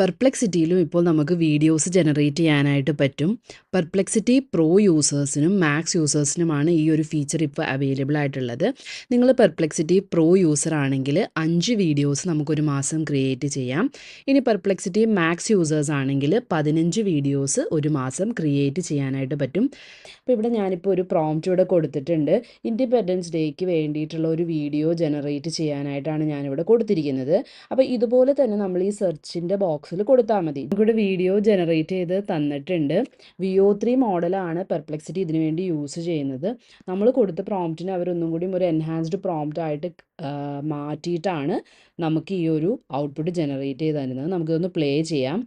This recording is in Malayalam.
പെർപ്ലെക്സിറ്റിയിലും ഇപ്പോൾ നമുക്ക് വീഡിയോസ് ജനറേറ്റ് ചെയ്യാനായിട്ട് പറ്റും. പെർപ്ലെക്സിറ്റി പ്രോ യൂസേഴ്സിനും മാക്സ് യൂസേഴ്സിനുമാണ് ഈ ഒരു ഫീച്ചർ ഇപ്പോൾ അവൈലബിൾ ആയിട്ടുള്ളത്. നിങ്ങൾ പെർപ്ലെക്സിറ്റി പ്രോ യൂസർ ആണെങ്കിൽ അഞ്ച് വീഡിയോസ് നമുക്കൊരു മാസം ക്രിയേറ്റ് ചെയ്യാം. ഇനി പെർപ്ലെക്സിറ്റി മാക്സ് യൂസേഴ്സ് ആണെങ്കിൽ പതിനഞ്ച് വീഡിയോസ് ഒരു മാസം ക്രിയേറ്റ് ചെയ്യാനായിട്ട് പറ്റും. അപ്പോൾ ഇവിടെ ഞാനിപ്പോൾ ഒരു പ്രോംപ്റ്റ് ഇവിടെ കൊടുത്തിട്ടുണ്ട്. ഇൻഡിപെൻഡൻസ് ഡേക്ക് വേണ്ടിയിട്ടുള്ള ഒരു വീഡിയോ ജനറേറ്റ് ചെയ്യാനായിട്ടാണ് ഞാനിവിടെ കൊടുത്തിരിക്കുന്നത്. അപ്പോൾ ഇതുപോലെ തന്നെ നമ്മൾ ഈ സെർച്ചിന്റെ ബോക്സിൽ കൊടുത്താൽ മതി. നമുക്കിവിടെ വീഡിയോ ജനറേറ്റ് ചെയ്ത് തന്നിട്ടുണ്ട്. വി ഒ ത്രീ മോഡലാണ് പെർപ്ലെക്സിറ്റി ഇതിനു വേണ്ടി യൂസ് ചെയ്യുന്നത്. നമ്മൾ കൊടുത്ത പ്രോംപ്റ്റിന് അവരൊന്നും കൂടി ഒരു എൻഹാൻസ്ഡ് പ്രോംപ്റ്റ് ആയിട്ട് മാറ്റിയിട്ടാണ് നമുക്ക് ഈ ഒരു ഔട്ട്പുട്ട് ജനറേറ്റ് ചെയ്ത് തരുന്നത്. നമുക്കിതൊന്ന് പ്ലേ ചെയ്യാം.